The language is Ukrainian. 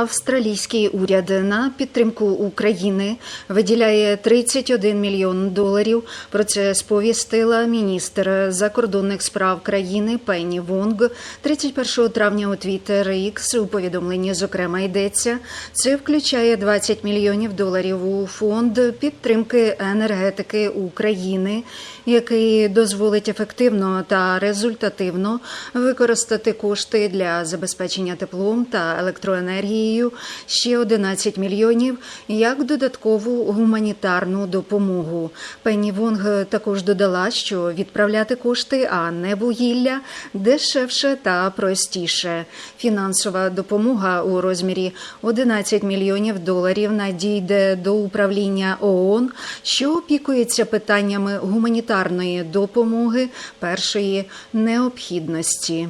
Австралійський уряд на підтримку України виділяє 31 мільйон доларів. Про це сповістила міністр закордонних справ країни Пенні Вонг 31 травня у Твіттер X у повідомленні зокрема йдеться. Це включає 20 мільйонів доларів у фонд підтримки енергетики України, який дозволить ефективно та результативно використати кошти для забезпечення теплом та електроенергією ще 11 мільйонів як додаткову гуманітарну допомогу. Пенні Вонг також додала, що відправляти кошти, а не вугілля дешевше та простіше. Фінансова допомога у розмірі 11 мільйонів доларів надійде до управління ООН, що опікується питаннями гуманітарної допомоги першої необхідності.